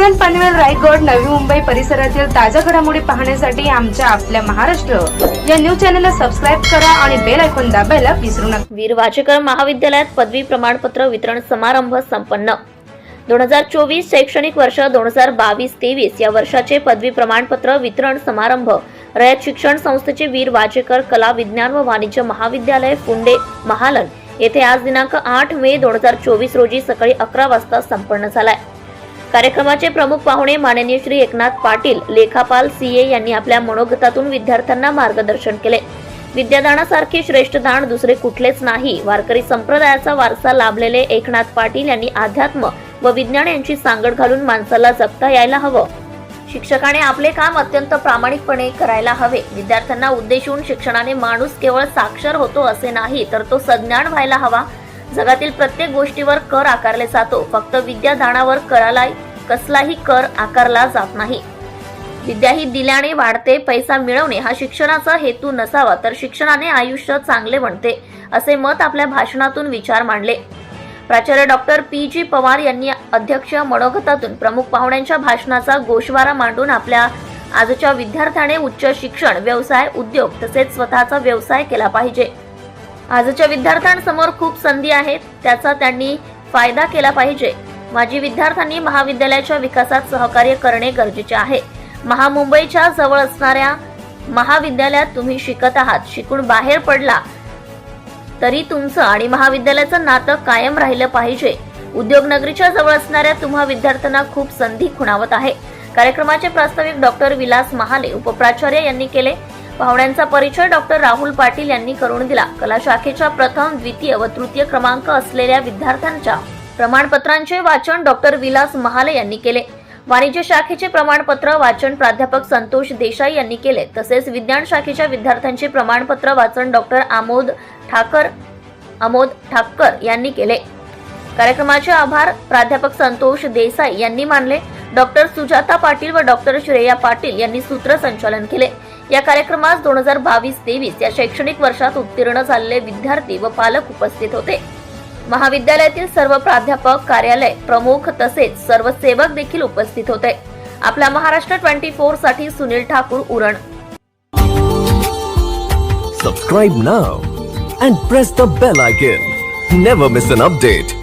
पनवेल रायगड नवी मुंबई परिसरातील ताज्या घडामोडी पाहण्यासाठी आमच्या आपल्या महाराष्ट्र. या न्यूज चॅनलला सबस्क्राईब करा आणि बेल ऐकून दाबायला विसरू नका. वीर वाचेकर महाविद्यालयात पदवी प्रमाणपत्र वितरण समारंभ संपन्न. दोन हजार चोवीस शैक्षणिक वर्ष दोन हजार बावीस तेवीस या वर्षाचे पदवी प्रमाणपत्र वितरण समारंभ. रयत शिक्षण संस्थेचे वीर वाचेकर कला विज्ञान व वाणिज्य महाविद्यालय फुंडे महालन. येथे आज दिनांक आठ मे दोन हजार चोवीस रोजी सकाळी अकरा वाजता संपन्न झालाय. कार्यक्रमाचे प्रमुख पाहुणे माननीय श्री एकनाथ पाटील लेखापाल सीए यांनी आपल्या मनोगतातून विद्यार्थ्यांना मार्गदर्शन केले. विद्यादानासारखे श्रेष्ठ दान दुसरे कुठलेच नाही. वारकरी संप्रदायाचा वारसा लाभलेले एकनाथ पाटील यांनी अध्यात्म व विज्ञान यांची सांगड घालून माणसाला जगता यायला हवं. शिक्षकाने आपले काम अत्यंत प्रामाणिकपणे करायला हवे. विद्यार्थ्यांना उद्देशून शिक्षणाने माणूस केवळ साक्षर होतो असे नाही तर तो सज्ञान व्हायला हवा. जगातील प्रत्येक गोष्टीवर कर आकारले जातो. फक्त विद्यादानावर कराला कसलाही कर आकारला जात नाही. विद्या ही दिल्याने वाढते पैसा मिळवणे हा शिक्षणाचा हेतू नसावा तर शिक्षणाने आयुष्य चांगले बनते असे मत आपल्या भाषणातून विचार मांडले. प्राचार्य डॉक्टर पी. जी. पवार यांनी अध्यक्ष मनोगतातून प्रमुख पाहुण्यांच्या भाषणाचा गोषवारा मांडून आपल्या आजच्या विद्यार्थ्याने उच्च शिक्षण व्यवसाय उद्योग तसेच स्वतःचा व्यवसाय केला पाहिजे. आजच्या विद्यार्थ्यांसमोर खूप संधी आहेत. त्याचा त्यांनी फायदा केला पाहिजे. माजी विद्यार्थ्यांनी महाविद्यालयाच्या विकासात सहकार्य करणे गरजेचे आहे. महामुंबईच्या जवळ असणाऱ्या महाविद्यालयात तुम्ही शिकत आहात. शिकून बाहेर पडला तरी तुमचं आणि महाविद्यालयाचं नातं कायम राहिलं पाहिजे. उद्योगनगरीच्या जवळ असणाऱ्या तुम्हा विद्यार्थ्यांना खूप संधी खुणावत आहे. कार्यक्रमाचे प्रास्ताविक डॉक्टर विलास महाले उपप्राचार्य यांनी केले. पाहुण्यांचा परिचय डॉक्टर राहुल पाटील यांनी करून दिला. कला शाखेच्या प्रथम द्वितीय व तृतीय क्रमांक असलेल्या विद्यार्थ्यांच्या प्रमाणपत्रांचे वाचन डॉक्टर विलास महाले यांनी केले. वाणिज्य शाखेचे प्रमाणपत्र वाचन प्राध्यापक संतोष देसाई यांनी केले. तसेच विज्ञान शाखेच्या विद्यार्थ्यांचे प्रमाणपत्र वाचन डॉक्टर आमोद ठाकर आमोद ठाकर यांनी केले. कार्यक्रमाचे आभार प्राध्यापक संतोष देसाई यांनी मानले. डॉक्टर सुजाता पाटील व डॉक्टर श्रेया पाटील यांनी सूत्रसंचालन केले. या कार्यक्रमास दोन हजार बावीस तेवीस या शैक्षणिक वर्षात उत्तीर्ण झालेले विद्यार्थी व पालक उपस्थित होते. महाविद्यालयातील सर्व प्राध्यापक कार्यालय प्रमुख तसेच सर्व सेवक देखील उपस्थित होते. आपल्या Maharashtra twenty फोरसाठी Sunil Thakur Uran. Subscribe now and press the bell icon never miss an update